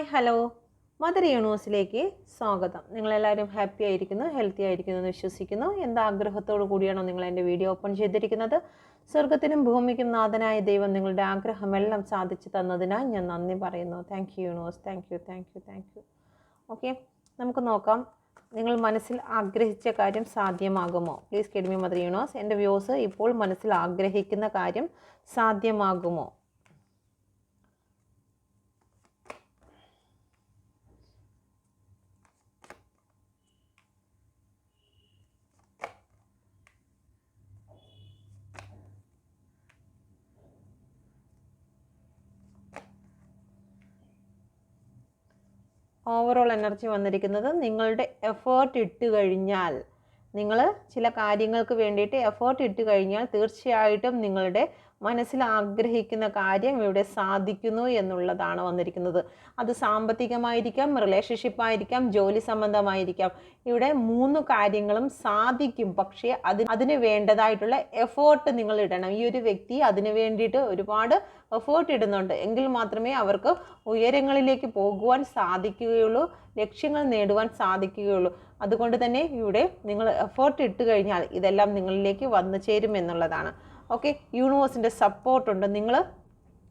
Hi hello. Mother യൂണിവേഴ്സിലേക്ക് സ്വാഗതം. നിങ്ങളെല്ലാവരും happy ആയിരിക്കുന്നു ഹെൽത്തി ആയിരിക്കുന്നു എന്ന് വിശ്വസിക്കുന്നു. എന്താ ആഗ്രഹത്തോടു കൂടിയാണോ നിങ്ങൾ എന്റെ വീഡിയോ ഓപ്പൺ ചെയ്തിരിക്കുന്നത്? സ്വർഗത്തിനും ഭൂമിക്കും നാഥനായ ദൈവം നിങ്ങളുടെ ആഗ്രഹമെല്ലാം സാധിച്ചു തന്നതിനാൽ ഞാൻ നന്ദി പറയുന്നു. Thank you universe thank you thank you thank you okay നമുക്ക് നോക്കാം. നിങ്ങൾ മനസ്സിൽ ആഗ്രഹിച്ച കാര്യം സാധ്യമാകുമോ? Please guide me mother universe എന്റെ വ്യൂസ് ഇപ്പോൾ മനസ്സിൽ ആഗ്രഹിക്കുന്ന കാര്യം സാധ്യമാകുമോ? ഓവറോൾ എനർജി വന്നിരിക്കുന്നത് നിങ്ങളുടെ എഫേർട്ട് ഇട്ട് കഴിഞ്ഞാൽ. നിങ്ങൾ ചില കാര്യങ്ങൾക്ക് വേണ്ടിയിട്ട് എഫേർട്ട് ഇട്ട് കഴിഞ്ഞാൽ തീർച്ചയായിട്ടും നിങ്ങളുടെ മനസ്സിൽ ആഗ്രഹിക്കുന്ന കാര്യം ഇവിടെ സാധിക്കുന്നു എന്നുള്ളതാണ് വന്നിരിക്കുന്നത്. അത് സാമ്പത്തികമായിരിക്കാം റിലേഷൻഷിപ്പ് ആയിരിക്കാം ജോലി സംബന്ധമായിരിക്കാം. ഇവിടെ മൂന്ന് കാര്യങ്ങളും സാധിക്കും. പക്ഷേ അതിന് അതിന് വേണ്ടതായിട്ടുള്ള എഫേർട്ട് നിങ്ങൾ ഇടണം. ഈ ഒരു വ്യക്തി അതിന് വേണ്ടിയിട്ട് ഒരുപാട് എഫേർട്ട് ഇടുന്നുണ്ട്. എങ്കിൽ മാത്രമേ അവർക്ക് ഉയരങ്ങളിലേക്ക് പോകുവാൻ സാധിക്കുകയുള്ളൂ ലക്ഷ്യങ്ങൾ നേടുവാൻ സാധിക്കുകയുള്ളൂ. അതുകൊണ്ട് തന്നെ ഇവിടെ നിങ്ങൾ എഫേർട്ട് ഇട്ട് കഴിഞ്ഞാൽ ഇതെല്ലാം നിങ്ങളിലേക്ക് വന്നു ചേരും എന്നുള്ളതാണ്. ഓക്കെ യൂണിവേഴ്സിന്റെ സപ്പോർട്ടുണ്ട് നിങ്ങൾ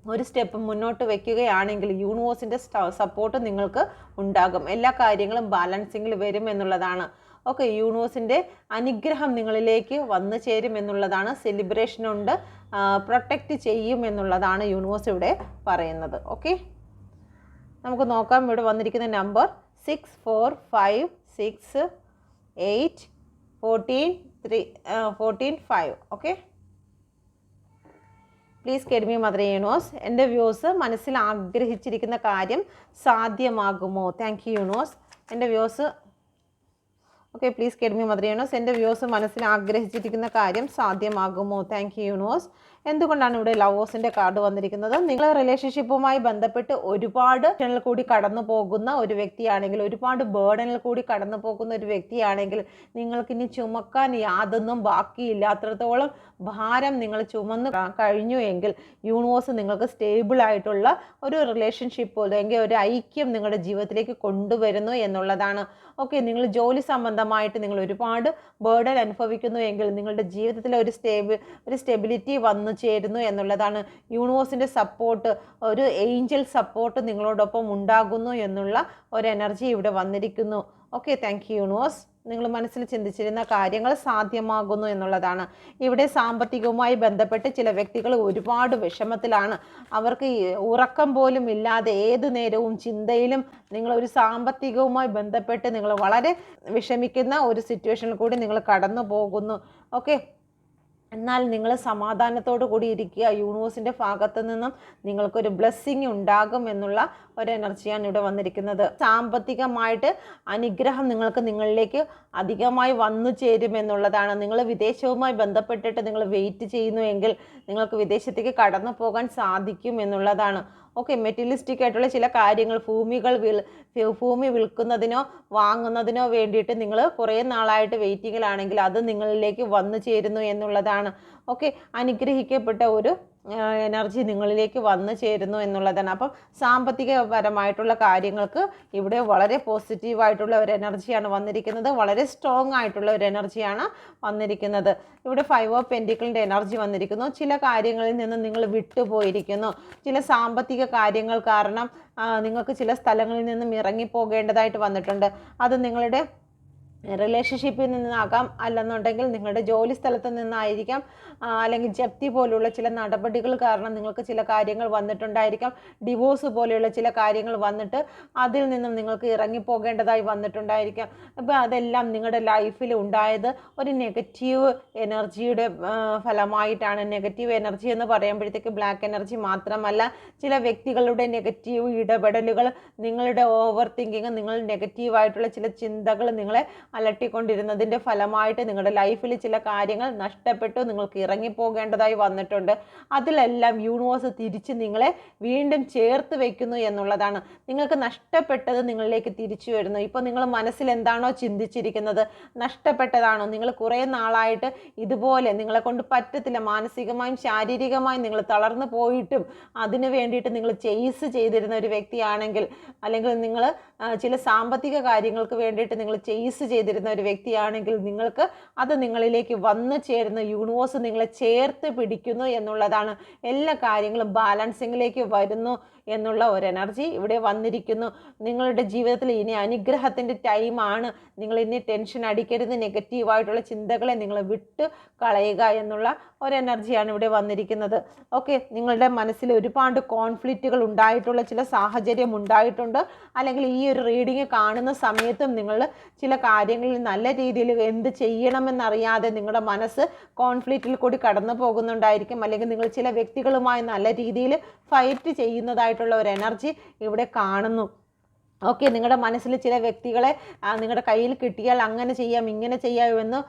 ഒരു സ്റ്റെപ്പ് മുന്നോട്ട് വെക്കുകയാണെങ്കിൽ യൂണിവേഴ്സിന്റെ സപ്പോർട്ട് നിങ്ങൾക്ക് ഉണ്ടാകും. എല്ലാ കാര്യങ്ങളും ബാലൻസിങ്ങിൽ വരും എന്നുള്ളതാണ്. ഓക്കെ യൂണിവേഴ്സിന്റെ അനുഗ്രഹം നിങ്ങളിലേക്ക് വന്നു ചേരും എന്നുള്ളതാണ്. സെലിബ്രേഷൻ ഉണ്ട്. പ്രൊട്ടക്റ്റ് ചെയ്യും എന്നുള്ളതാണ് യൂണിവേഴ്സ് ഇവിടെ പറയുന്നത്. ഓക്കെ നമുക്ക് നോക്കാം. ഇവിടെ വന്നിരിക്കുന്ന number six four five six eight fourteen three fourteen five okay please കെഡ്മി mother യൂണോസ് എന്റെ വ്യൂസ് മനസ്സിൽ ആഗ്രഹിച്ചിരിക്കുന്ന കാര്യം സാധ്യമാകുമോ? താങ്ക് യു യൂണോസ് എന്റെ വ്യൂസ് ഓക്കെ പ്ലീസ് കെഡ്മി മദർ യൂണോസ് എന്റെ വ്യൂസ് മനസ്സിൽ ആഗ്രഹിച്ചിരിക്കുന്ന കാര്യം സാധ്യമാകുമോ? താങ്ക് യു യൂണിവേഴ്സ് എന്തുകൊണ്ടാണ് ഇവിടെ ലവേഴ്സിന്റെ കാർഡ് വന്നിരിക്കുന്നത്? നിങ്ങൾ റിലേഷൻഷിപ്പുമായി ബന്ധപ്പെട്ട് ഒരുപാട് കൂടി കടന്നു പോകുന്ന ഒരു വ്യക്തിയാണെങ്കിൽ ഒരുപാട് ബേർഡനിൽ കൂടി കടന്നു പോകുന്ന ഒരു വ്യക്തിയാണെങ്കിൽ നിങ്ങൾക്ക് ഇനി ചുമക്കാൻ യാതൊന്നും ബാക്കിയില്ല. അത്രത്തോളം ഭാരം നിങ്ങൾ ചുമന്ന് കഴിഞ്ഞു എങ്കിൽ യൂണിവേഴ്സ് നിങ്ങൾക്ക് സ്റ്റേബിൾ ആയിട്ടുള്ള ഒരു റിലേഷൻഷിപ്പ് അല്ലെങ്കിൽ ഒരു ഐക്യം നിങ്ങളുടെ ജീവിതത്തിലേക്ക് കൊണ്ടുവരുന്നു എന്നുള്ളതാണ് ഓക്കെ നിങ്ങൾ ജോലി സംബന്ധമായിട്ട് നിങ്ങൾ ഒരുപാട് ബേർഡൻ അനുഭവിക്കുന്നു എങ്കിൽ നിങ്ങളുടെ ജീവിതത്തിൽ ഒരു സ്റ്റേബിൾ ഒരു സ്റ്റെബിലിറ്റി വന്നു ചേരുന്നു എന്നുള്ളതാണ് യൂണിവേഴ്സിന്റെ സപ്പോർട്ട് ഒരു ഏഞ്ചൽ സപ്പോർട്ട് നിങ്ങളോടൊപ്പം ഉണ്ടാകുന്നു എന്നുള്ള ഒരു എനർജി ഇവിടെ വന്നിരിക്കുന്നു. ഓക്കെ താങ്ക് യു യൂണിവേഴ്സ് നിങ്ങൾ മനസ്സിൽ ചിന്തിച്ചിരുന്ന കാര്യങ്ങൾ സാധ്യമാകുന്നു എന്നുള്ളതാണ്. ഇവിടെ സാമ്പത്തികവുമായി ബന്ധപ്പെട്ട് ചില വ്യക്തികൾ ഒരുപാട് വിഷമത്തിലാണ്. അവർക്ക് ഉറക്കം പോലും ഇല്ലാതെ ഏത് നേരവും ചിന്തയിലും നിങ്ങൾ ഒരു സാമ്പത്തികവുമായി ബന്ധപ്പെട്ട് നിങ്ങൾ വളരെ വിഷമിക്കുന്ന ഒരു സിറ്റുവേഷനിൽ കൂടി നിങ്ങൾ കടന്നു പോകുന്നു ഓക്കെ എന്നാൽ നിങ്ങൾ സമാധാനത്തോടു കൂടി ഇരിക്കുക. യൂണിവേഴ്സിന്റെ ഭാഗത്ത് നിന്നും നിങ്ങൾക്കൊരു ബ്ലെസ്സിങ് ഉണ്ടാകും എന്നുള്ള ഒരു എനർജിയാണ് ഇവിടെ വന്നിരിക്കുന്നത്. സാമ്പത്തികമായിട്ട് അനുഗ്രഹം നിങ്ങൾക്ക് നിങ്ങളിലേക്ക് അധികമായി വന്നു ചേരും എന്നുള്ളതാണ്. നിങ്ങൾ വിദേശവുമായി ബന്ധപ്പെട്ടിട്ട് നിങ്ങൾ വെയിറ്റ് ചെയ്യുന്നുെങ്കിൽ നിങ്ങൾക്ക് വിദേശത്തേക്ക് കടന്നു പോകാൻ സാധിക്കും എന്നുള്ളതാണ്. ഓക്കെ മെറ്റീരിയലിസ്റ്റിക് ആയിട്ടുള്ള ചില കാര്യങ്ങൾ ഭൂമികൾ വിൽ ഭൂമി വിൽക്കുന്നതിനോ വാങ്ങുന്നതിനോ വേണ്ടിയിട്ട് നിങ്ങൾ കുറേ നാളായിട്ട് വെയിറ്റിങ്ങിലാണെങ്കിൽ അത് നിങ്ങളിലേക്ക് വന്നു ചേരുന്നു എന്നുള്ളതാണ് ഓക്കെ അനുഗ്രഹിക്കപ്പെട്ട ഒരു എനർജി നിങ്ങളിലേക്ക് വന്നു ചേരുന്നു എന്നുള്ളതാണ്. അപ്പം സാമ്പത്തികപരമായിട്ടുള്ള കാര്യങ്ങൾക്ക് ഇവിടെ വളരെ പോസിറ്റീവായിട്ടുള്ള ഒരു എനർജിയാണ് വന്നിരിക്കുന്നത്. വളരെ സ്ട്രോങ് ആയിട്ടുള്ള ഒരു എനർജിയാണ് വന്നിരിക്കുന്നത്. ഇവിടെ ഫൈവ് ഓഫ് പെന്റിക്കിളിന്റെ എനർജി വന്നിരിക്കുന്നു. ചില കാര്യങ്ങളിൽ നിന്ന് നിങ്ങൾ വിട്ടുപോയിരിക്കുന്നു. ചില സാമ്പത്തിക കാര്യങ്ങൾ കാരണം നിങ്ങൾക്ക് ചില സ്ഥലങ്ങളിൽ നിന്നും ഇറങ്ങിപ്പോകേണ്ടതായിട്ട് വന്നിട്ടുണ്ട്. അത് നിങ്ങളുടെ റിലേഷൻഷിപ്പിൽ നിന്നാകാം അല്ലെന്നുണ്ടെങ്കിൽ നിങ്ങളുടെ ജോലി സ്ഥലത്ത് നിന്നായിരിക്കാം. അല്ലെങ്കിൽ ജപ്തി പോലുള്ള ചില നടപടികൾ കാരണം നിങ്ങൾക്ക് ചില കാര്യങ്ങൾ വന്നിട്ടുണ്ടായിരിക്കാം. ഡിവോഴ്സ് പോലെയുള്ള ചില കാര്യങ്ങൾ വന്നിട്ട് അതിൽ നിന്നും നിങ്ങൾക്ക് ഇറങ്ങിപ്പോകേണ്ടതായി വന്നിട്ടുണ്ടായിരിക്കാം. അപ്പോൾ അതെല്ലാം നിങ്ങളുടെ ലൈഫിൽ ഉണ്ടായത് ഒരു നെഗറ്റീവ് എനർജിയുടെ ഫലമായിട്ടാണ്. നെഗറ്റീവ് എനർജി എന്ന് പറയുമ്പോഴത്തേക്ക് ബ്ലാക്ക് എനർജി മാത്രമല്ല ചില വ്യക്തികളുടെ നെഗറ്റീവ് ഇടപെടലുകൾ നിങ്ങളുടെ ഓവർ തിങ്കിങ് നിങ്ങൾ നെഗറ്റീവായിട്ടുള്ള ചില ചിന്തകൾ നിങ്ങളെ അലട്ടിക്കൊണ്ടിരുന്നതിന്റെ ഫലമായിട്ട് നിങ്ങളുടെ ലൈഫിൽ ചില കാര്യങ്ങൾ നഷ്ടപ്പെട്ടു നിങ്ങൾക്ക് ഇറങ്ങിപ്പോകേണ്ടതായി വന്നിട്ടുണ്ട്. അതിലെല്ലാം യൂണിവേഴ്സ് തിരിച്ച് നിങ്ങളെ വീണ്ടും ചേർത്ത് വയ്ക്കുന്നു എന്നുള്ളതാണ്. നിങ്ങൾക്ക് നഷ്ടപ്പെട്ടത് നിങ്ങളിലേക്ക് തിരിച്ചു വരുന്നു. ഇപ്പോൾ നിങ്ങൾ മനസ്സിൽ എന്താണോ ചിന്തിച്ചിരിക്കുന്നത്? നഷ്ടപ്പെട്ടതാണോ? നിങ്ങൾ കുറേ നാളായിട്ട് ഇതുപോലെ നിങ്ങളെ കൊണ്ട് പറ്റത്തില്ല. മാനസികമായും ശാരീരികമായും നിങ്ങൾ തളർന്നു പോയിട്ടും അതിനു വേണ്ടിയിട്ട് നിങ്ങൾ ചെയ്സ് ചെയ്തിരുന്ന ഒരു വ്യക്തിയാണെങ്കിൽ അല്ലെങ്കിൽ നിങ്ങൾ ചില സാമ്പത്തിക കാര്യങ്ങൾക്ക് വേണ്ടിയിട്ട് നിങ്ങൾ ചെയ്സ് ചെയ്തിരുന്ന ഒരു വ്യക്തിയാണെങ്കിൽ നിങ്ങൾക്ക് അത് നിങ്ങളിലേക്ക് വന്നു ചേരുന്ന യൂണിവേഴ്സ് നിങ്ങളെ ചേർത്ത് പിടിക്കുന്നു എന്നുള്ളതാണ്. എല്ലാ കാര്യങ്ങളും ബാലൻസിങ്ങിലേക്ക് വരുന്നു. എന്നുള്ള ഒരു എനർജി ഇവിടെ വന്നിരിക്കുന്നു. നിങ്ങളുടെ ജീവിതത്തിൽ ഇനി അനുഗ്രഹത്തിന്റെ ടൈമാണ് നിങ്ങൾ ഇനി ടെൻഷൻ അടിക്കരുത്. നെഗറ്റീവായിട്ടുള്ള ചിന്തകളെ നിങ്ങൾ വിട്ട് കളയുക എന്നുള്ള ഒരു എനർജിയാണ് ഇവിടെ വന്നിരിക്കുന്നത്. ഓക്കെ നിങ്ങളുടെ മനസ്സിൽ ഒരുപാട് കോൺഫ്ലിക്റ്റുകൾ ഉണ്ടായിട്ടുള്ള ചില സാഹചര്യം ഉണ്ടായിട്ടുണ്ട്. അല്ലെങ്കിൽ ഈ ഒരു റീഡിങ് കാണുന്ന സമയത്തും നിങ്ങൾ ചില കാര്യങ്ങളിൽ നല്ല രീതിയിൽ എന്ത് ചെയ്യണമെന്നറിയാതെ നിങ്ങളുടെ മനസ്സ് കോൺഫ്ലിക്റ്റിൽ കൂടി കടന്നു പോകുന്നുണ്ടായിരിക്കും അല്ലെങ്കിൽ നിങ്ങൾ ചില വ്യക്തികളുമായി നല്ല രീതിയിൽ ഫൈറ്റ് ചെയ്യുന്നതായിട്ടുള്ള ഒരു എനർജി ഇവിടെ കാണുന്നു. ഓക്കെ നിങ്ങളുടെ മനസ്സിൽ ചില വ്യക്തികളെ നിങ്ങളുടെ കയ്യിൽ കിട്ടിയാൽ അങ്ങനെ ചെയ്യാം ഇങ്ങനെ ചെയ്യാമെന്ന്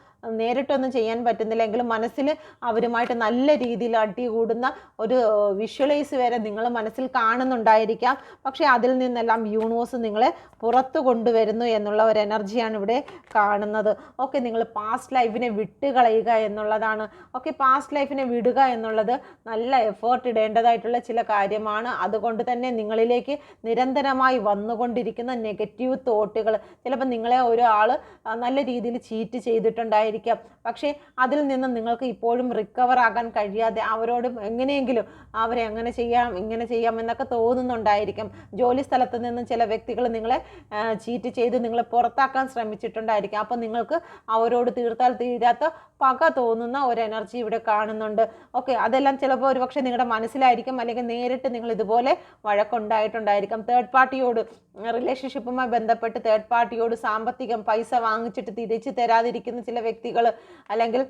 നേരിട്ടൊന്നും ചെയ്യാൻ പറ്റുന്നില്ലെങ്കിലും മനസ്സിൽ അവരുമായിട്ട് നല്ല രീതിയിൽ അടി കൂടുന്ന ഒരു വിഷ്വലൈസ് വരെ നിങ്ങൾ മനസ്സിൽ കാണുന്നുണ്ടായിരിക്കാം. പക്ഷേ അതിൽ നിന്നെല്ലാം യൂണിവേഴ്സ് നിങ്ങളെ പുറത്തു കൊണ്ടുവരുന്നു എന്നുള്ള ഒരു എനർജിയാണ് ഇവിടെ കാണുന്നത്. ഓക്കെ നിങ്ങൾ പാസ്റ്റ് ലൈഫിനെ വിട്ടുകളയുക എന്നുള്ളതാണ്. ഓക്കെ പാസ്റ്റ് ലൈഫിനെ വിടുക എന്നുള്ളത് നല്ല എഫേർട്ട് ഇടേണ്ടതായിട്ടുള്ള ചില കാര്യമാണ്. അതുകൊണ്ട് തന്നെ നിങ്ങളിലേക്ക് നിരന്തരമായി വന്നുകൊണ്ടിരിക്കുന്ന നെഗറ്റീവ് തോട്ടുകൾ ചിലപ്പോൾ നിങ്ങളെ ഒരാൾ നല്ല രീതിയിൽ ചീറ്റ് ചെയ്തിട്ടുണ്ടായിരിക്കും ആയിരിക്കാം. പക്ഷേ അതിൽ നിന്ന് നിങ്ങൾക്ക് ഇപ്പോഴും റിക്കവർ ആകാൻ കഴിയാതെ അവരോട് എങ്ങനെയെങ്കിലും അവരെ അങ്ങനെ ചെയ്യാം ഇങ്ങനെ ചെയ്യാം എന്നൊക്കെ തോന്നുന്നുണ്ടായിരിക്കും. ജോലി സ്ഥലത്ത് നിന്നും ചില വ്യക്തികൾ നിങ്ങളെ ചീറ്റ് ചെയ്ത് നിങ്ങളെ പുറത്താക്കാൻ ശ്രമിച്ചിട്ടുണ്ടായിരിക്കും. അപ്പോൾ നിങ്ങൾക്ക് അവരോട് തീർത്താൽ തീരാത്ത പക തോന്നുന്ന ഒരു എനർജി ഇവിടെ കാണുന്നുണ്ട്. ഓക്കെ അതെല്ലാം ചിലപ്പോൾ ഒരുപക്ഷെ നിങ്ങളുടെ മനസ്സിലായിരിക്കും അല്ലെങ്കിൽ നേരിട്ട് നിങ്ങൾ ഇതുപോലെ വഴക്കുണ്ടായിട്ടുണ്ടായിരിക്കും. തേർഡ് പാർട്ടിയോട് റിലേഷൻഷിപ്പുമായി ബന്ധപ്പെട്ട് തേർഡ് പാർട്ടിയോട് സാമ്പത്തികം പൈസ വാങ്ങിച്ചിട്ട് തിരിച്ചു തരാതിരിക്കുന്ന ചില വ്യക്തികൾ അല്ലെങ്കിൽ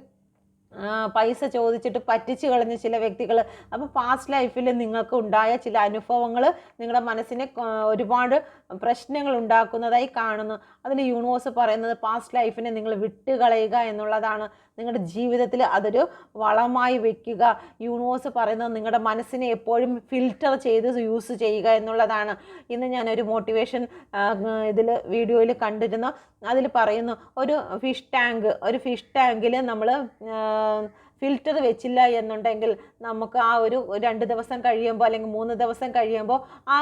പൈസ ചോദിച്ചിട്ട് പറ്റിച്ചു കളഞ്ഞ ചില വ്യക്തികൾ അപ്പോൾ പാസ്റ്റ് ലൈഫിൽ നിങ്ങൾക്ക് ഉണ്ടായ ചില അനുഭവങ്ങൾ നിങ്ങളുടെ മനസ്സിനെ ഒരുപാട് പ്രശ്നങ്ങൾ ഉണ്ടാക്കുന്നതായി കാണുന്നു. അതിൽ യൂണിവേഴ്സ് പറയുന്നത് പാസ്റ്റ് ലൈഫിനെ നിങ്ങൾ വിട്ടുകളയുക എന്നുള്ളതാണ്. നിങ്ങളുടെ ജീവിതത്തിൽ അതൊരു വളമായി വെക്കുക. യൂണിവേഴ്സ് പറയുന്നത് നിങ്ങളുടെ മനസ്സിനെ എപ്പോഴും ഫിൽറ്റർ ചെയ്ത് യൂസ് ചെയ്യുക എന്നുള്ളതാണ്. ഇന്ന് ഞാനൊരു മോട്ടിവേഷൻ ഇതിൽ വീഡിയോയിൽ കണ്ടിരുന്നു. അതിൽ പറയുന്നു ഒരു ഫിഷ് ടാങ്ക് ഒരു ഫിഷ് ടാങ്കിൽ നമ്മൾ ഫിൽറ്റർ വെച്ചില്ല എന്നുണ്ടെങ്കിൽ നമുക്ക് ആ ഒരു രണ്ട് ദിവസം കഴിയുമ്പോൾ അല്ലെങ്കിൽ മൂന്ന് ദിവസം കഴിയുമ്പോൾ ആ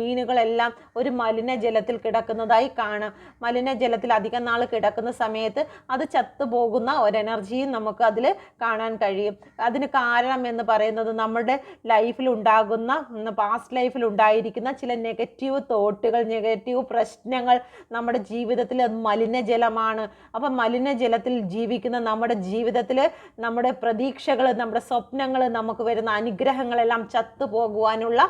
മീനുകളെല്ലാം ഒരു മലിനജലത്തിൽ കിടക്കുന്നതായി കാണാം. മലിനജലത്തിൽ അധികം നാൾ കിടക്കുന്ന സമയത്ത് അത് ചത്തുപോകുന്ന ഒരു എനർജിയും നമുക്ക് അതിൽ കാണാൻ കഴിയും. അതിന് കാരണം എന്ന് പറയുന്നത് നമ്മുടെ ലൈഫിൽ ഉണ്ടാകുന്ന പാസ്റ്റ് ലൈഫിൽ ഉണ്ടായിരിക്കുന്ന ചില നെഗറ്റീവ് തോട്ടുകൾ നെഗറ്റീവ് പ്രശ്നങ്ങൾ നമ്മുടെ ജീവിതത്തിൽ മലിനജലമാണ്. അപ്പം മലിനജലത്തിൽ ജീവിക്കുന്ന നമ്മുടെ ജീവിതത്തിൽ നമ്മുടെ പ്രതീക്ഷകൾ നമ്മുടെ സ്വപ്നങ്ങൾ നമുക്ക് വരുന്ന അനുഗ്രഹങ്ങളെല്ലാം ചത്തുപോകുവാനുള്ള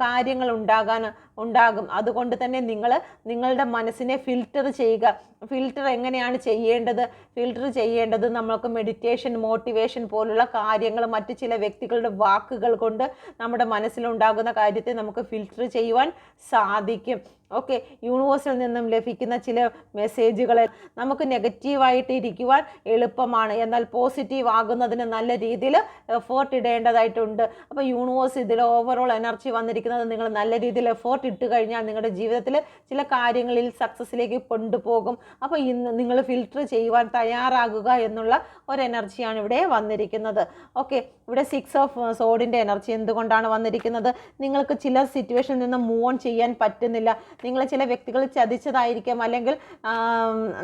കാര്യങ്ങൾ ഉണ്ടാകാൻ ഉണ്ടാകും. അതുകൊണ്ട് തന്നെ നിങ്ങൾ നിങ്ങളുടെ മനസ്സിനെ ഫിൽറ്റർ ചെയ്യുക. ഫിൽറ്റർ എങ്ങനെയാണ് ചെയ്യേണ്ടത്? ഫിൽറ്റർ ചെയ്യേണ്ടത് നമ്മൾക്ക് മെഡിറ്റേഷൻ മോട്ടിവേഷൻ പോലുള്ള കാര്യങ്ങൾ മറ്റ് ചില വ്യക്തികളുടെ വാക്കുകൾ കൊണ്ട് നമ്മുടെ മനസ്സിലുണ്ടാകുന്ന കാര്യത്തെ നമുക്ക് ഫിൽറ്റർ ചെയ്യുവാൻ സാധിക്കും. ഓക്കെ യൂണിവേഴ്സിൽ നിന്നും ലഭിക്കുന്ന ചില മെസ്സേജുകളെ നമുക്ക് നെഗറ്റീവായിട്ട് ഇരിക്കുവാൻ എളുപ്പമാണ്. എന്നാൽ പോസിറ്റീവ് ആകുന്നതിന് നല്ല രീതിയിൽ എഫേർട്ട് ഇടേണ്ടതായിട്ടുണ്ട്. അപ്പോൾ യൂണിവേഴ്സ് ഇതിൽ ഓവറോൾ എനർജി വന്നിരിക്കുന്നത് നിങ്ങൾ നല്ല രീതിയിൽ എഫേർട്ട് ഇട്ട് കഴിഞ്ഞാൽ നിങ്ങളുടെ ജീവിതത്തിൽ ചില കാര്യങ്ങളിൽ സക്സസ്സിലേക്ക് കൊണ്ടുപോകും. അപ്പോൾ ഇന്ന് നിങ്ങൾ ഫിൽട്ടർ ചെയ്യുവാൻ തയ്യാറാകുക എന്നുള്ള ഒരു എനർജിയാണ് ഇവിടെ വന്നിരിക്കുന്നത്. ഓക്കെ ഇവിടെ സിക്സ് ഓഫ് സോഡിന്റെ എനർജി എന്തുകൊണ്ടാണ് വന്നിരിക്കുന്നത്? നിങ്ങൾക്ക് ചില സിറ്റുവേഷനിൽ നിന്ന് മൂവ് ഓൺ ചെയ്യാൻ പറ്റുന്നില്ല. നിങ്ങൾ ചില വ്യക്തികൾ ചതിച്ചതായിരിക്കാം. അല്ലെങ്കിൽ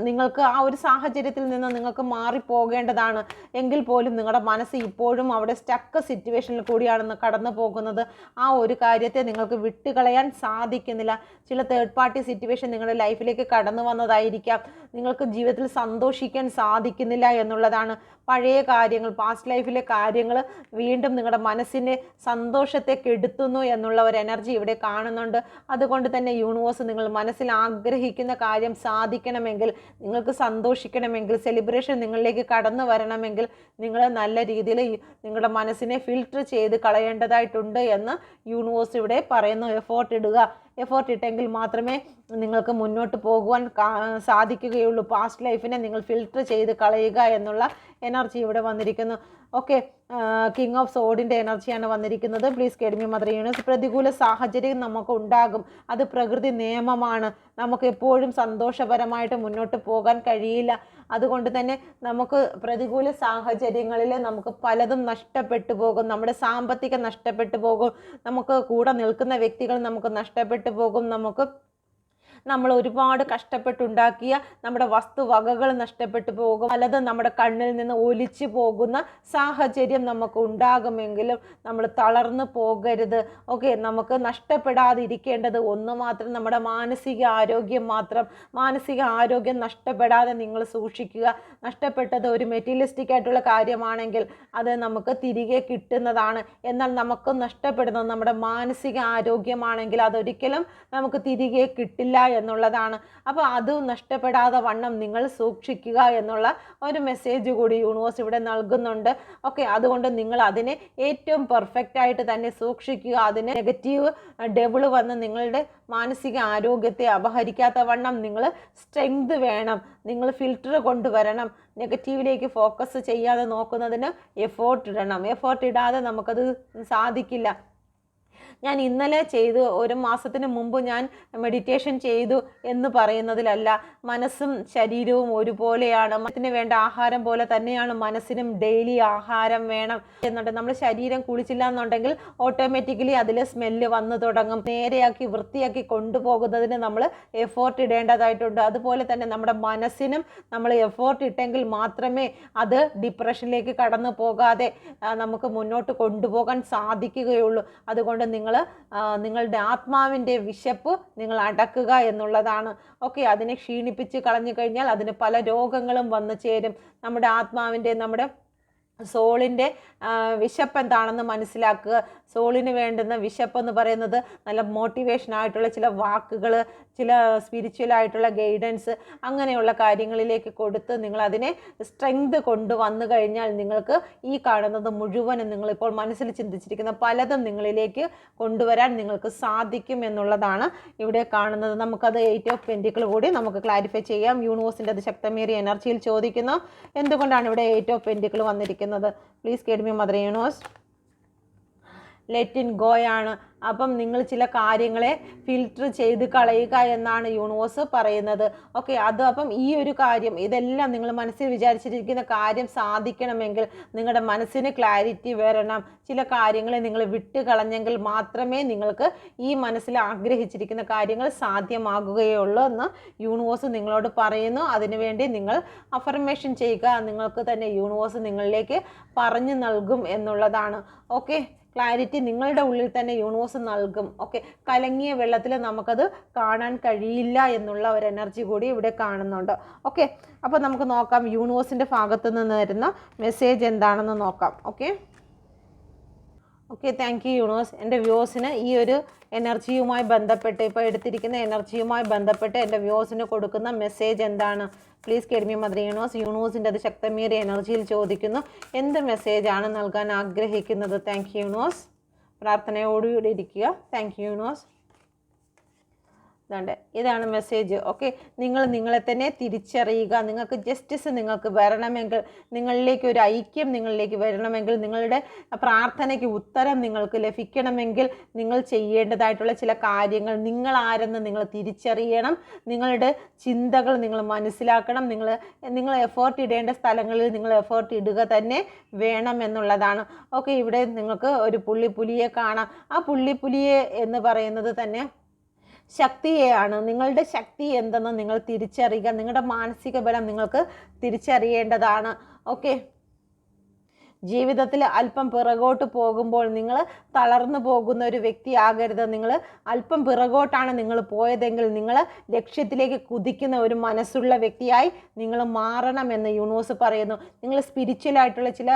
നിങ്ങൾക്ക് ആ ഒരു സാഹചര്യത്തിൽ നിന്ന് നിങ്ങൾക്ക് മാറിപ്പോകേണ്ടതാണ്. എങ്കിൽ പോലും നിങ്ങളുടെ മനസ്സ് ഇപ്പോഴും അവിടെ സ്റ്റക്ക് സിറ്റുവേഷനിൽ കൂടിയാണെന്ന് കടന്നു പോകുന്നത് ആ ഒരു കാര്യത്തെ നിങ്ങൾക്ക് വിട്ടുകളയാൻ സാധിക്കുന്നില്ല. ചില തേർഡ് പാർട്ടി സിറ്റുവേഷൻ നിങ്ങളുടെ ലൈഫിലേക്ക് കടന്നു വന്നതായിരിക്കാം. നിങ്ങൾക്ക് ജീവിതത്തിൽ സന്തോഷിക്കാൻ സാധിക്കുന്നില്ല എന്നുള്ളതാണ് പഴയ കാര്യങ്ങൾ പാസ്റ്റ് ലൈഫിലെ കാര്യങ്ങൾ വീണ്ടും നിങ്ങളുടെ മനസ്സിനെ സന്തോഷത്തെ കെടുത്തുന്നു എന്നുള്ള ഒരു എനർജി ഇവിടെ കാണുന്നുണ്ട്. അതുകൊണ്ട് തന്നെ യൂണിവേഴ്സ് നിങ്ങൾ മനസ്സിൽ ആഗ്രഹിക്കുന്ന കാര്യം സാധിക്കണമെങ്കിൽ നിങ്ങൾക്ക് സന്തോഷിക്കണമെങ്കിൽ സെലിബ്രേഷൻ നിങ്ങളിലേക്ക് കടന്നു വരണമെങ്കിൽ നിങ്ങൾ നല്ല രീതിയിൽ നിങ്ങളുടെ മനസ്സിനെ ഫിൽട്ടർ ചെയ്ത് കളയേണ്ടതായിട്ടുണ്ട് എന്ന് യൂണിവേഴ്സ് ഇവിടെ പറയുന്നു. എഫോർട്ട് ഇടുക എഫേർട്ട് ഇട്ടെങ്കിൽ മാത്രമേ നിങ്ങൾക്ക് മുന്നോട്ട് പോകുവാൻ സാധിക്കുകയുള്ളൂ. പാസ്റ്റ് ലൈഫിനെ നിങ്ങൾ ഫിൽട്ടർ ചെയ്ത് കളയുക എന്നുള്ള എനർജി ഇവിടെ വന്നിരിക്കുന്നു. ഓക്കെ കിങ് ഓഫ് സോഡിന്റെ എനർജിയാണ് വന്നിരിക്കുന്നത്. Please guide me mother universe. പ്രതികൂല സാഹചര്യം നമുക്ക് ഉണ്ടാകും. അത് പ്രകൃതി നിയമമാണ്. നമുക്ക് എപ്പോഴും സന്തോഷപരമായിട്ട് മുന്നോട്ട് പോകാൻ കഴിയില്ല. അതുകൊണ്ട് തന്നെ നമുക്ക് പ്രതികൂല സാഹചര്യങ്ങളിൽ നമുക്ക് പലതും നഷ്ടപ്പെട്ടു പോകും. നമ്മുടെ സാമ്പത്തികം നഷ്ടപ്പെട്ടു പോകും. നമുക്ക് കൂടെ നിൽക്കുന്ന വ്യക്തികൾ നമുക്ക് നഷ്ടപ്പെട്ടു പോകും. നമുക്ക് നമ്മൾ ഒരുപാട് കഷ്ടപ്പെട്ടുണ്ടാക്കിയ നമ്മുടെ വസ്തുവകകൾ നഷ്ടപ്പെട്ടു പോകും. പലതും നമ്മുടെ കണ്ണിൽ നിന്ന് ഒലിച്ചു പോകുന്ന സാഹചര്യം നമുക്ക് ഉണ്ടാകുമെങ്കിലും നമ്മൾ തളർന്നു പോകരുത്. ഓക്കെ നമുക്ക് നഷ്ടപ്പെടാതിരിക്കേണ്ടത് ഒന്ന് മാത്രം നമ്മുടെ മാനസിക ആരോഗ്യം മാത്രം. മാനസിക ആരോഗ്യം നഷ്ടപ്പെടാതെ നിങ്ങൾ സൂക്ഷിക്കുക. നഷ്ടപ്പെട്ടത് ഒരു മെറ്റീരിയലിസ്റ്റിക് ആയിട്ടുള്ള കാര്യമാണെങ്കിൽ അത് നമുക്ക് തിരികെ കിട്ടുന്നതാണ്. എന്നാൽ നമുക്ക് നഷ്ടപ്പെടുന്നത് നമ്മുടെ മാനസിക ആരോഗ്യമാണെങ്കിൽ അതൊരിക്കലും നമുക്ക് തിരികെ കിട്ടില്ല എന്നുള്ളതാണ്. അപ്പോൾ അത് നഷ്ടപ്പെടാതെ വണ്ണം നിങ്ങൾ സൂക്ഷിക്കുക എന്നുള്ള ഒരു മെസ്സേജ് കൂടി യൂണിവേഴ്സ് ഇവിടെ നൽകുന്നുണ്ട്. ഓക്കെ അതുകൊണ്ട് നിങ്ങൾ അതിനെ ഏറ്റവും പെർഫെക്റ്റ് ആയിട്ട് തന്നെ സൂക്ഷിക്കുക. അതിന് നെഗറ്റീവ് ഡെവിൾ വന്ന് നിങ്ങളുടെ മാനസിക ആരോഗ്യത്തെ അപഹരിക്കാത്ത വണ്ണം നിങ്ങൾ സ്ട്രെങ്ത് വേണം. നിങ്ങൾ ഫിൽറ്റർ കൊണ്ടുവരണം. നെഗറ്റീവിലേക്ക് ഫോക്കസ് ചെയ്യാതെ നോക്കുന്നതിന് എഫേർട്ട് ഇടണം. എഫേർട്ട് ഇടാതെ നമുക്കത് സാധിക്കില്ല. ഞാൻ ഇന്നലെ ചെയ്തു ഒരു മാസത്തിന് മുമ്പ് ഞാൻ മെഡിറ്റേഷൻ ചെയ്തു എന്ന് പറയുന്നതിലല്ല. മനസ്സും ശരീരവും ഒരുപോലെയാണ്. മനസ്സിന് വേണ്ട ആഹാരം പോലെ തന്നെയാണ് മനസ്സിനും ഡെയിലി ആഹാരം വേണം എന്നുണ്ട്. നമ്മൾ ശരീരം കുളിച്ചില്ല എന്നുണ്ടെങ്കിൽ ഓട്ടോമാറ്റിക്കലി അതിൽ സ്മെല്ല് വന്നു തുടങ്ങും. നേരെയാക്കി വൃത്തിയാക്കി കൊണ്ടുപോകുന്നതിന് നമ്മൾ എഫോർട്ട് ഇടേണ്ടതായിട്ടുണ്ട്. അതുപോലെ തന്നെ നമ്മുടെ മനസ്സിനും നമ്മൾ എഫോർട്ട് ഇട്ടെങ്കിൽ മാത്രമേ അത് ഡിപ്രഷനിലേക്ക് കടന്നു പോകാതെ നമുക്ക് മുന്നോട്ട് കൊണ്ടുപോകാൻ സാധിക്കുകയുള്ളൂ. അതുകൊണ്ട് നിങ്ങൾ നിങ്ങളുടെ ആത്മാവിന്റെ വിശപ്പ് നിങ്ങൾ അടക്കുക എന്നുള്ളതാണ്. ഓക്കെ അതിനെ ക്ഷീണിപ്പിച്ച് കളഞ്ഞു കഴിഞ്ഞാൽ അതിന് പല രോഗങ്ങളും വന്നു ചേരും. നമ്മുടെ ആത്മാവിന്റെ നമ്മുടെ സോളിന്റെ വിശപ്പ് എന്താണെന്ന് മനസ്സിലാക്കുക. സോളിന് വേണ്ടുന്ന വിശപ്പ് എന്ന് പറയുന്നത് നല്ല മോട്ടിവേഷൻ ആയിട്ടുള്ള ചില വാക്കുകൾ ചില സ്പിരിച്വൽ ആയിട്ടുള്ള ഗൈഡൻസ് അങ്ങനെയുള്ള കാര്യങ്ങളിലേക്ക് കൊടുത്ത് നിങ്ങൾ അതിനെ സ്ട്രെങ്ത് കൊണ്ടുവന്നു കഴിഞ്ഞാൽ നിങ്ങൾക്ക് ഈ കാണുന്നത് മുഴുവനും നിങ്ങളിപ്പോൾ മനസ്സിൽ ചിന്തിച്ചിരിക്കുന്ന പലതും നിങ്ങളിലേക്ക് കൊണ്ടുവരാൻ നിങ്ങൾക്ക് സാധിക്കും എന്നുള്ളതാണ് ഇവിടെ കാണുന്നത്. നമുക്കത് എയ്റ്റ് ഓഫ് പെന്റിക്കിൾ കൂടി നമുക്ക് ക്ലാരിഫൈ ചെയ്യാം. യൂണിവേഴ്സിന്റെ അത് ശക്തമേറിയ എനർജിയിൽ ചോദിക്കുന്നു. എന്തുകൊണ്ടാണ് ഇവിടെ എയ്റ്റ് ഓഫ് പെന്റിക്കിൾ വന്നിരിക്കുന്നത്? Please കേഡ്മി mother universe let in ആണ്. അപ്പം നിങ്ങൾ ചില കാര്യങ്ങളെ ഫിൽറ്റർ ചെയ്ത് കളയുക എന്നാണ് യൂണിവേഴ്സ് പറയുന്നത്. ഓക്കെ അത് അപ്പം ഈ ഒരു കാര്യം ഇതെല്ലാം നിങ്ങൾ മനസ്സിൽ വിചാരിച്ചിരിക്കുന്ന കാര്യം സാധിക്കണമെങ്കിൽ നിങ്ങളുടെ മനസ്സിന് ക്ലാരിറ്റി വരണം. ചില കാര്യങ്ങളെ നിങ്ങൾ വിട്ട് കളഞ്ഞെങ്കിൽ മാത്രമേ നിങ്ങൾക്ക് ഈ മനസ്സിൽ ആഗ്രഹിച്ചിരിക്കുന്ന കാര്യങ്ങൾ സാധ്യമാകുകയുള്ളൂ എന്ന് യൂണിവേഴ്സ് നിങ്ങളോട് പറയുന്നു. അതിനുവേണ്ടി നിങ്ങൾ അഫർമേഷൻ ചെയ്യുക. നിങ്ങൾക്ക് തന്നെ യൂണിവേഴ്സ് നിങ്ങളിലേക്ക് പറഞ്ഞു നൽകും എന്നുള്ളതാണ്. ഓക്കെ ക്ലാരിറ്റി നിങ്ങളുടെ ഉള്ളിൽ തന്നെ യൂണിവേഴ്സ് നൽകും. ഓക്കെ കലങ്ങിയ വെള്ളത്തിൽ നമുക്കത് കാണാൻ കഴിയില്ല എന്നുള്ള ഒരു എനർജി കൂടി ഇവിടെ കാണുന്നുണ്ട്. ഓക്കെ അപ്പോൾ നമുക്ക് നോക്കാം യൂണിവേഴ്സിന്റെ ഭാഗത്തു നിന്ന് വരുന്ന മെസ്സേജ് എന്താണെന്ന് നോക്കാം. Okay okay thank you universe എന്റെ വ്യൂസിന് ഈ ഒരു എനർജിയുമായി ബന്ധപ്പെട്ട് ഇപ്പോൾ എടുത്തിരിക്കുന്ന എനർജിയുമായി ബന്ധപ്പെട്ട് എന്റെ വ്യൂസിന് കൊടുക്കുന്ന മെസ്സേജ് എന്താണ്? Please guide me mother universe യൂണിവേഴ്സിന്റെ അത് ശക്തമേറിയ എനർജിയിൽ ചോദിക്കുന്നു. എന്ത് മെസ്സേജാണ് നൽകാൻ ആഗ്രഹിക്കുന്നത്? താങ്ക് യു യൂണിവേഴ്സ് പ്രാർത്ഥനയോടുകൂടി ഇരിക്കുക. താങ്ക് യു യൂണിവേഴ്സ് ഇതാണ്ട്. ഇതാണ് മെസ്സേജ് ഓക്കെ നിങ്ങൾ നിങ്ങളെ തന്നെ തിരിച്ചറിയുക. നിങ്ങൾക്ക് ജസ്റ്റിസ് നിങ്ങൾക്ക് വരണമെങ്കിൽ നിങ്ങളിലേക്ക് ഒരു ഐക്യം നിങ്ങളിലേക്ക് വരണമെങ്കിൽ നിങ്ങളുടെ പ്രാർത്ഥനയ്ക്ക് ഉത്തരം നിങ്ങൾക്ക് ലഭിക്കണമെങ്കിൽ നിങ്ങൾ ചെയ്യേണ്ടതായിട്ടുള്ള ചില കാര്യങ്ങൾ നിങ്ങൾ ആരെന്ന് നിങ്ങൾ തിരിച്ചറിയണം. നിങ്ങളുടെ ചിന്തകൾ നിങ്ങൾ മനസ്സിലാക്കണം. നിങ്ങൾ നിങ്ങൾ എഫേർട്ട് ഇടേണ്ട സ്ഥലങ്ങളിൽ നിങ്ങൾ എഫേർട്ട് ഇടുക തന്നെ വേണം എന്നുള്ളതാണ്. ഓക്കെ ഇവിടെ നിങ്ങൾക്ക് ഒരു പുള്ളിപ്പുലിയെ കാണാം. ആ പുള്ളിപ്പുലിയെ എന്ന് പറയുന്നത് തന്നെ ശക്തിയെയാണ്. നിങ്ങളുടെ ശക്തി എന്തെന്ന് നിങ്ങൾ തിരിച്ചറിയുക. നിങ്ങളുടെ മാനസിക ബലം നിങ്ങൾക്ക് തിരിച്ചറിയേണ്ടതാണ്. ഓക്കെ ജീവിതത്തിൽ അല്പം പിറകോട്ട് പോകുമ്പോൾ നിങ്ങൾ തളർന്നു പോകുന്ന ഒരു വ്യക്തിയാകരുത്. നിങ്ങൾ അല്പം പിറകോട്ടാണ് നിങ്ങൾ പോയതെങ്കിൽ നിങ്ങൾ ലക്ഷ്യത്തിലേക്ക് കുതിക്കുന്ന ഒരു മനസ്സുള്ള വ്യക്തിയായി നിങ്ങൾ മാറണമെന്ന് യൂണിവേഴ്സ് പറയുന്നു. നിങ്ങൾ സ്പിരിച്വലായിട്ടുള്ള ചില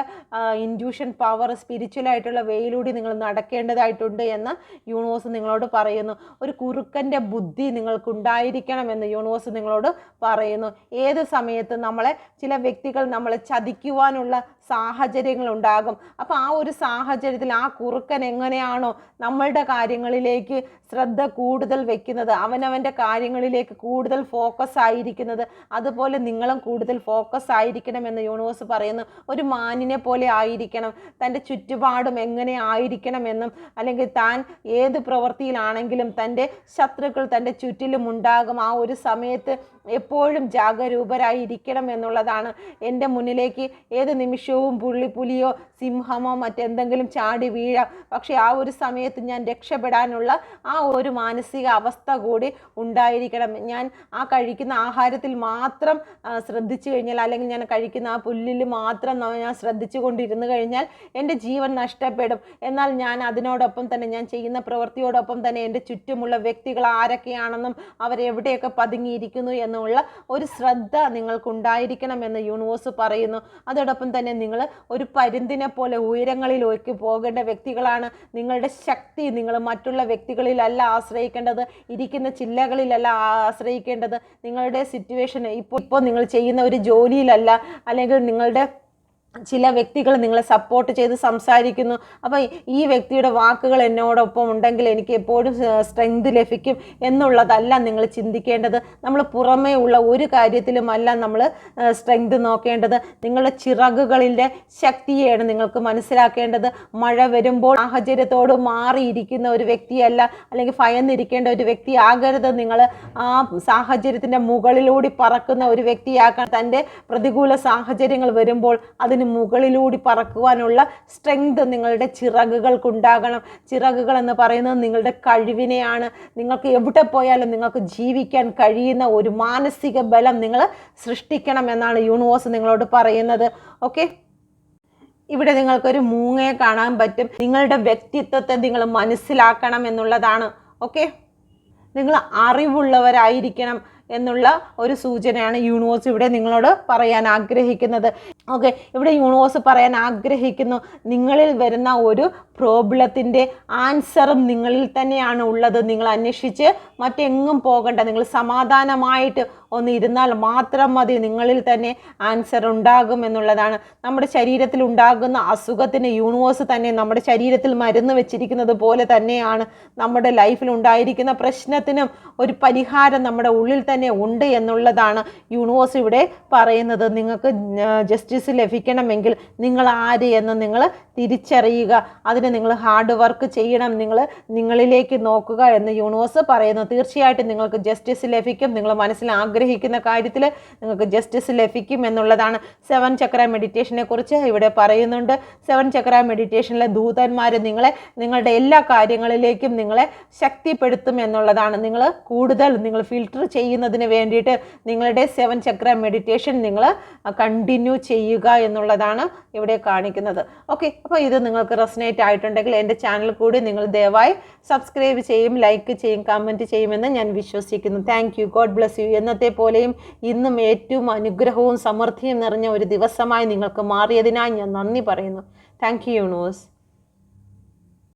ഇൻഡ്യൂഷൻ പവർ സ്പിരിച്വലായിട്ടുള്ള വേയിലൂടെ നിങ്ങൾ നടക്കേണ്ടതായിട്ടുണ്ട് എന്ന് യൂണിവേഴ്സ് നിങ്ങളോട് പറയുന്നു. ഒരു കുറുക്കന്റെ ബുദ്ധി നിങ്ങൾക്കുണ്ടായിരിക്കണമെന്ന് യൂണിവേഴ്സ് നിങ്ങളോട് പറയുന്നു. ഏത് സമയത്ത് നമ്മളെ ചില വ്യക്തികൾ നമ്മളെ ചതിക്കുവാനുള്ള സാഹചര്യങ്ങൾ സാഹചര്യങ്ങൾ ഉണ്ടാകും അപ്പോൾ ആ ഒരു സാഹചര്യത്തിൽ ആ കുറുക്കൻ എങ്ങനെയാണോ നമ്മളുടെ കാര്യങ്ങളിലേക്ക് ശ്രദ്ധ കൂടുതൽ വെക്കുന്നത് അവനവന്റെ കാര്യങ്ങളിലേക്ക് കൂടുതൽ ഫോക്കസ് ആയിരിക്കുന്നത്. അതുപോലെ നിങ്ങളും കൂടുതൽ ഫോക്കസ് ആയിരിക്കണമെന്ന് യൂണിവേഴ്സ് പറയുന്നു. ഒരു മാനിനെ പോലെ ആയിരിക്കണം. തന്റെ ചുറ്റുപാടും എങ്ങനെ ആയിരിക്കണമെന്നും അല്ലെങ്കിൽ താൻ ഏത് പ്രവൃത്തിയിലാണെങ്കിലും തന്റെ ശത്രുക്കൾ തന്റെ ചുറ്റിലും ഉണ്ടാകും. ആ ഒരു സമയത്ത് എപ്പോഴും ജാഗരൂപരായിരിക്കണം എന്നുള്ളതാണ് എന്റെ മുന്നിലേക്ക് ഏത് നിമിഷവും പുള്ളി പുലിയോ സിംഹമോ മറ്റെന്തെങ്കിലും ചാടി വീഴാം പക്ഷേ ആ ഒരു സമയത്ത് ഞാൻ രക്ഷപ്പെടാനുള്ള ആ ഒരു മാനസിക അവസ്ഥ കൂടി ഉണ്ടായിരിക്കണം. ഞാൻ ആ കഴിക്കുന്ന ആഹാരത്തിൽ മാത്രം ശ്രദ്ധിച്ചു കഴിഞ്ഞാൽ അല്ലെങ്കിൽ ഞാൻ കഴിക്കുന്ന ആ പുല്ലിൽ മാത്രം ഞാൻ ശ്രദ്ധിച്ചു കൊണ്ടിരുന്നു കഴിഞ്ഞാൽ എന്റെ ജീവൻ നഷ്ടപ്പെടും. എന്നാൽ ഞാൻ അതിനോടൊപ്പം തന്നെ ഞാൻ ചെയ്യുന്ന പ്രവൃത്തിയോടൊപ്പം തന്നെ എന്റെ ചുറ്റുമുള്ള വ്യക്തികൾ ആരൊക്കെയാണെന്നും അവരെവിടെയൊക്കെ പതുങ്ങിയിരിക്കുന്നു എന്നുള്ള ഒരു ശ്രദ്ധ നിങ്ങൾക്കുണ്ടായിരിക്കണം എന്ന് യൂണിവേഴ്സ് പറയുന്നു. അതോടൊപ്പം തന്നെ നിങ്ങൾ ഒരു പരുന്തിനെ പോലെ ഉയരങ്ങളിലേക്ക് പോകേണ്ട വ്യക്തികളാണ് നിങ്ങളുടെ ശക്തി. നിങ്ങൾ മറ്റുള്ള വ്യക്തികളിലല്ല ആശ്രയിക്കേണ്ടത്. ഇരിക്കുന്ന ചില്ലകളിലല്ല ആശ്രയിക്കേണ്ടത്. നിങ്ങളുടെ സിറ്റുവേഷൻ ഇപ്പോൾ ഇപ്പോൾ നിങ്ങൾ ചെയ്യുന്ന ഒരു ജോലിയിലല്ല അല്ലെങ്കിൽ നിങ്ങളുടെ ചില വ്യക്തികൾ നിങ്ങളെ സപ്പോർട്ട് ചെയ്ത് സംസാരിക്കുന്നു. അപ്പോൾ ഈ വ്യക്തിയുടെ വാക്കുകൾ എന്നോടൊപ്പം ഉണ്ടെങ്കിൽ എനിക്ക് എപ്പോഴും സ്ട്രെങ്ത് ലഭിക്കും എന്നുള്ളതല്ല നിങ്ങൾ ചിന്തിക്കേണ്ടത്. നമ്മൾ പുറമേ ഉള്ള ഒരു കാര്യത്തിലുമല്ല നമ്മൾ സ്ട്രെങ്ത് നോക്കേണ്ടത്. നിങ്ങളുടെ ചിറകുകളിലെ ശക്തിയാണ് നിങ്ങൾക്ക് മനസ്സിലാക്കേണ്ടത്. മഴ വരുമ്പോൾ സാഹചര്യത്തോട് മാറിയിരിക്കുന്ന ഒരു വ്യക്തിയല്ല അല്ലെങ്കിൽ ഭയന്നിരിക്കേണ്ട ഒരു വ്യക്തി ആകരുത് നിങ്ങൾ ആ സാഹചര്യത്തിന്റെ മുകളിലൂടെ പറക്കുന്ന ഒരു വ്യക്തിയാക്കാൻ തന്റെ പ്രതികൂല സാഹചര്യങ്ങൾ വരുമ്പോൾ അതിന് മുകളിലൂടെ പറക്കുവാനുള്ള സ്ട്രെങ്ത് നിങ്ങളുടെ ചിറകുകൾക്കുണ്ടാകണം. ചിറകുകൾ എന്ന് പറയുന്നത് നിങ്ങളുടെ കഴിവിനെയാണ്. നിങ്ങൾക്ക് എവിടെ പോയാലും നിങ്ങൾക്ക് ജീവിക്കാൻ കഴിയുന്ന ഒരു മാനസിക ബലം നിങ്ങൾ സൃഷ്ടിക്കണം എന്നാണ് യൂണിവേഴ്സ് നിങ്ങളോട് പറയുന്നത്. ഓക്കെ ഇവിടെ നിങ്ങൾക്കൊരു മൂങ്ങയെ കാണാൻ പറ്റും. നിങ്ങളുടെ വ്യക്തിത്വത്തെ നിങ്ങൾ മനസ്സിലാക്കണം എന്നുള്ളതാണ്. ഓക്കെ നിങ്ങൾ അറിവുള്ളവരായിരിക്കണം. എന്നുള്ള ഒരു സൂചനയാണ് യൂണിവേഴ്സ് ഇവിടെ നിങ്ങളോട് പറയാൻ ആഗ്രഹിക്കുന്നത്. ഓക്കെ ഇവിടെ യൂണിവേഴ്സ് പറയാൻ ആഗ്രഹിക്കുന്നു. നിങ്ങളിൽ വരുന്ന ഒരു പ്രോബ്ലത്തിന്റെ ആൻസറും നിങ്ങളിൽ തന്നെയാണ് ഉള്ളത്. നിങ്ങൾ അന്വേഷിച്ച് മറ്റെങ്ങും പോകണ്ട. നിങ്ങൾ സമാധാനമായിട്ട് ഒന്ന് ഇരുന്നാൽ മാത്രം മതി. നിങ്ങളിൽ തന്നെ ആൻസർ ഉണ്ടാകും എന്നുള്ളതാണ്. നമ്മുടെ ശരീരത്തിൽ ഉണ്ടാകുന്ന അസുഖത്തിന് യൂണിവേഴ്സ് തന്നെ നമ്മുടെ ശരീരത്തിൽ മരുന്ന് വെച്ചിരിക്കുന്നത് പോലെ തന്നെയാണ് നമ്മുടെ ലൈഫിൽ ഉണ്ടായിരിക്കുന്ന പ്രശ്നത്തിനും ഒരു പരിഹാരം നമ്മുടെ ഉള്ളിൽ തന്നെ ഉണ്ട് എന്നുള്ളതാണ് യൂണിവേഴ്സ് ഇവിടെ പറയുന്നത്. നിങ്ങൾക്ക് ജസ്റ്റിസ് ലഭിക്കണമെങ്കിൽ നിങ്ങൾ ആര് എന്ന് നിങ്ങൾ തിരിച്ചറിയുക. അതിന് നിങ്ങൾ ഹാർഡ് വർക്ക് ചെയ്യണം. നിങ്ങൾ നിങ്ങളിലേക്ക് നോക്കുക എന്ന് യൂണിവേഴ്സ് പറയുന്നു. തീർച്ചയായിട്ടും നിങ്ങൾക്ക് ജസ്റ്റിസ് ലഭിക്കും. നിങ്ങൾ മനസ്സിൽ ആഗ്രഹിക്കുന്ന കാര്യത്തിൽ നിങ്ങൾക്ക് ജസ്റ്റിസ് ലഭിക്കും എന്നുള്ളതാണ് സെവൻ ചക്ര മെഡിറ്റേഷനെ കുറിച്ച് ഇവിടെ പറയുന്നുണ്ട്. സെവൻ ചക്ര മെഡിറ്റേഷനിലെ ദൂതന്മാർ നിങ്ങളെ നിങ്ങളുടെ എല്ലാ കാര്യങ്ങളിലേക്കും നിങ്ങളെ ശക്തിപ്പെടുത്തും എന്നുള്ളതാണ്. നിങ്ങൾ കൂടുതൽ നിങ്ങൾ ഫിൽട്ടർ ചെയ്യുന്നതിന് വേണ്ടിയിട്ട് നിങ്ങളുടെ സെവൻ ചക്ര മെഡിറ്റേഷൻ നിങ്ങൾ കണ്ടിന്യൂ ചെയ്യുക എന്നുള്ളതാണ് ഇവിടെ കാണിക്കുന്നത്. ഓക്കെ അപ്പോൾ ഇത് നിങ്ങൾക്ക് റെസനേറ്റ് ആയിട്ടുണ്ടെങ്കിൽ എന്റെ ചാനൽ കൂടി നിങ്ങൾ ദയവായി സബ്സ്ക്രൈബ് ചെയ്യും ലൈക്ക് ചെയ്യും കമന്റ് ചെയ്യുമെന്ന് ഞാൻ വിശ്വസിക്കുന്നു. Thank you god bless you എന്നത്തെ പോലെയും ഇന്നും ഏറ്റവും അനുഗ്രഹവും സമൃദ്ധിയും നിറഞ്ഞ ഒരു ദിവസമായി നിങ്ങൾക്ക് മാറിയതിനായി ഞാൻ നന്ദി പറയുന്നു. Thank you universe